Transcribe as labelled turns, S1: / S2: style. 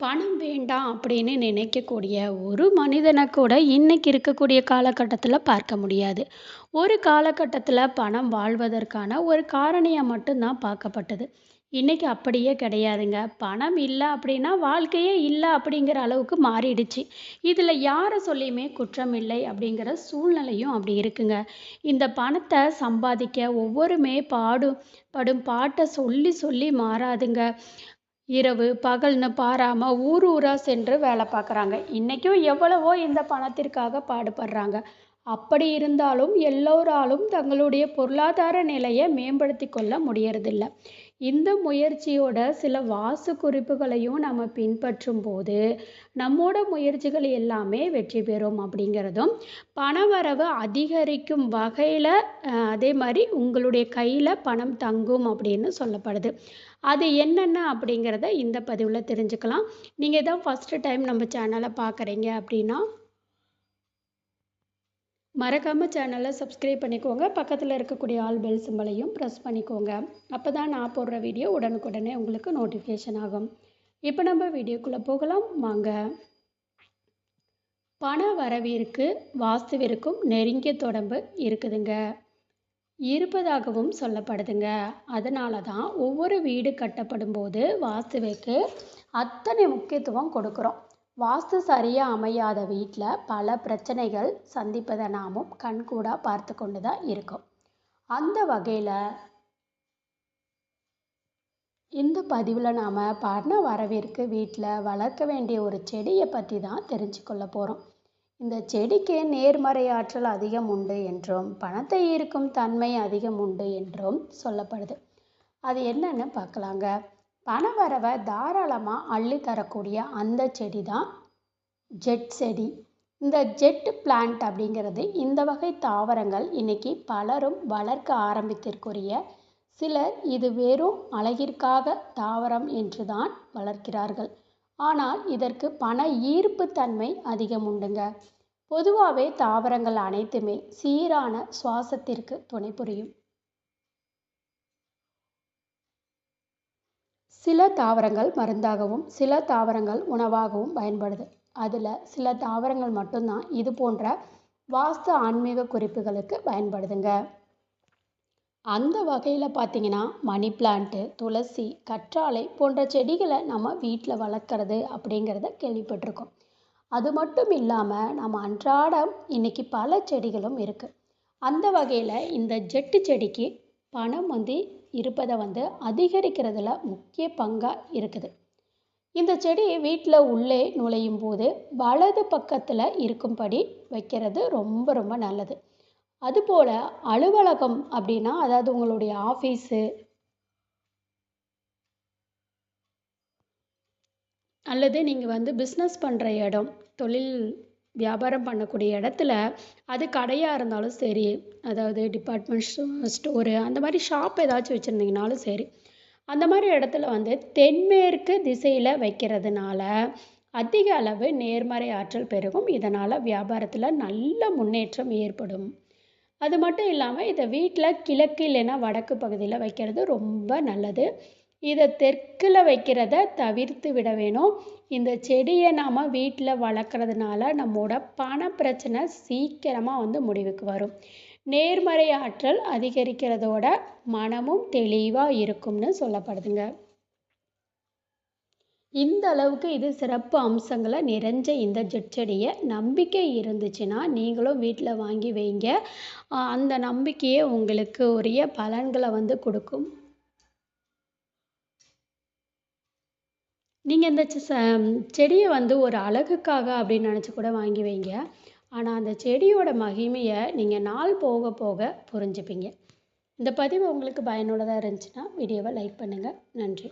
S1: பணம் வேண்டாம் அப்படின்னு நினைக்கக்கூடிய ஒரு மனிதனை கூட இன்னைக்கு இருக்கக்கூடிய காலகட்டத்தில் பார்க்க முடியாது. ஒரு காலகட்டத்தில் பணம் வாழ்வதற்கான ஒரு காரணியாக மட்டும்தான் பார்க்கப்பட்டது. இன்றைக்கி அப்படியே கிடையாதுங்க. பணம் இல்லை அப்படின்னா வாழ்க்கையே இல்லை அப்படிங்கிற அளவுக்கு மாறிடுச்சு. இதில் யாரை சொல்லியுமே குற்றம் இல்லை அப்படிங்கிற சூழ்நிலையும் அப்படி இருக்குங்க. இந்த பணத்தை சம்பாதிக்க ஒவ்வொருமே பாடும் படும் பாட்டை சொல்லி சொல்லி மாறாதுங்க. இரவு பகல்னு பாராமல் ஊர் ஊராக சென்று வேலை பார்க்குறாங்க. இன்றைக்கும் எவ்வளவோ இந்த பணத்திற்காக பாடுபடுறாங்க. அப்படி இருந்தாலும் எல்லோராலும் தங்களுடைய பொருளாதார நிலையை மேம்படுத்தி கொள்ள முடியறதில்ல. இந்த முயற்சியோட சில வாசு குறிப்புகளையும் நம்ம பின்பற்றும் போது நம்மோட முயற்சிகள் எல்லாமே வெற்றி பெறும் அப்படிங்கிறதும் பணவரவு அதிகரிக்கும் வகையில் அதே மாதிரி உங்களுடைய கையில் பணம் தங்கும் அப்படின்னு சொல்லப்படுது. அது என்னென்ன அப்படிங்கிறத இந்த பதிவில் தெரிஞ்சுக்கலாம். நீங்கள் தான் ஃபஸ்ட்டு டைம் நம்ம சேனலை பார்க்குறீங்க அப்படின்னா மறக்காமல் சேனலை சப்ஸ்கிரைப் பண்ணிக்கோங்க. பக்கத்தில் இருக்கக்கூடிய ஆல் பெல் சிம்பளையும் ப்ரெஸ் பண்ணிக்கோங்க. அப்போ தான் நான் போடுற வீடியோ உடனுக்குடனே உங்களுக்கு நோட்டிஃபிகேஷன் ஆகும். இப்போ நம்ம வீடியோக்குள்ளே போகலாம். வாங்க. பண வரவிற்கு வாஸ்துவிற்கும் நெருங்கிய தொடர்பு இருக்குதுங்க. இருப்பதாகவும் சொல்லப்படுதுங்க. அதனால தான் ஒவ்வொரு வீடு கட்டப்படும் போது வாஸ்துவிற்கு அத்தனை முக்கியத்துவம் கொடுக்குறோம். வாஸ்து சரியாக அமையாத வீட்டில் பல பிரச்சனைகள் சந்திப்பதை நாமும் கண்கூடாக பார்த்து கொண்டு தான் இருக்கோம். அந்த வகையில் இந்த பதிவில் நாம் பண வரவிற்கு வீட்டில் வளர்க்க வேண்டிய ஒரு செடியை பற்றி தான் தெரிஞ்சுக்கொள்ள போகிறோம் இந்த செடிக்கு நேர்மறை ஆற்றல் அதிகம் உண்டு என்றும் பணத்தை ஈர்க்கும் தன்மை அதிகம் உண்டு என்றும் சொல்லப்படுது. அது என்னன்னு பார்க்கலாங்க. பணவரவை தாராளமாக அள்ளி தரக்கூடிய அந்த செடி தான் ஜெட் செடி. இந்த ஜெட் பிளான்ட் அப்படிங்கிறது இந்த வகை தாவரங்கள் இன்னைக்கு பலரும் வளர்க்க ஆரம்பித்திற்குரிய சிலர் இது வெறும் அழகிற்காக தாவரம் என்று தான் வளர்க்கிறார்கள். ஆனால் இதற்கு பண ஈர்ப்பு தன்மை அதிகம் உண்டுங்க. பொதுவாகவே தாவரங்கள் அனைத்துமே சீரான சுவாசத்திற்கு துணை புரியும். சில தாவரங்கள் மருந்தாகவும் சில தாவரங்கள் உணவாகவும் பயன்படுது. அதில் சில தாவரங்கள் மட்டும்தான் இது போன்ற வாஸ்து ஆன்மீக குறிப்புகளுக்கு பயன்படுதுங்க. அந்த வகையில் பார்த்தீங்கன்னா மணி பிளான்ட்டு துளசி கற்றாழை போன்ற செடிகளை நம்ம வீட்டில் வளர்க்குறது அப்படிங்கிறத கேள்விப்பட்டிருக்கோம். அது மட்டும் இல்லாமல் நம்ம அன்றாடம் இன்றைக்கி பல செடிகளும் இருக்குது அந்த வகையில் இந்த ஜெட்டு செடிக்கு பணம் வந்து இருப்பதை வந்து அதிகரிக்கிறதுல முக்கிய பங்காக இருக்குது. இந்த செடி வீட்டில் உள்ளே நுழையும் போது வலது பக்கத்தில் இருக்கும்படி வைக்கிறது ரொம்ப ரொம்ப நல்லது. அதுபோல் அலுவலகம் அப்படின்னா அதாவது உங்களுடைய ஆஃபீஸு அல்லது நீங்கள் வந்து பிஸ்னஸ் பண்ணுற இடம் தொழில் வியாபாரம் பண்ணக்கூடிய இடத்துல அது கடையாக இருந்தாலும் சரி அதாவது டிபார்ட்மெண்ட் ஸ்டோரு அந்த மாதிரி ஷாப் ஏதாச்சும் வச்சுருந்தீங்கனாலும் சரி அந்த மாதிரி இடத்துல வந்து தென்மேற்கு திசையில் வைக்கிறதுனால அதிக அளவு நேர்மறை ஆற்றல் பெருகும். இதனால் வியாபாரத்தில் நல்ல முன்னேற்றம் ஏற்படும். அது மட்டும் இல்லாமல் இதை வீட்டில் கிழக்கு இல்லைன்னா வடக்கு பகுதியில் வைக்கிறது ரொம்ப நல்லது. இதை தெற்கில் வைக்கிறத தவிர்த்து விட வேணும். இந்த செடியை நாம் வீட்டில் வளர்க்குறதுனால நம்மோட பண பிரச்சனை சீக்கிரமாக வந்து முடிவுக்கு வரும். நேர்மறை ஆற்றல் அதிகரிக்கிறதோட மனமும் தெளிவாக இருக்கும்னு சொல்லப்படுதுங்க. இந்த அளவுக்கு இது சிறப்பு அம்சங்களை நிறைஞ்ச இந்த ஜெட் செடியை நம்பிக்கை இருந்துச்சுன்னா நீங்களும் வீட்டில் வாங்கி வைங்க. அந்த நம்பிக்கையே உங்களுக்கு உரிய பலன்களை வந்து கொடுக்கும். நீங்கள் இந்த செடியை வந்து ஒரு அழகுக்காக அப்படின்னு நினச்சி கூட வாங்கி வைங்க. ஆனால் அந்த செடியோட மகிமையை நீங்கள் நாள் போக போக புரிஞ்சுப்பீங்க. இந்த பதிவு உங்களுக்கு பயனுள்ளதாக இருந்துச்சுன்னா வீடியோவை லைக் பண்ணுங்கள் நன்றி.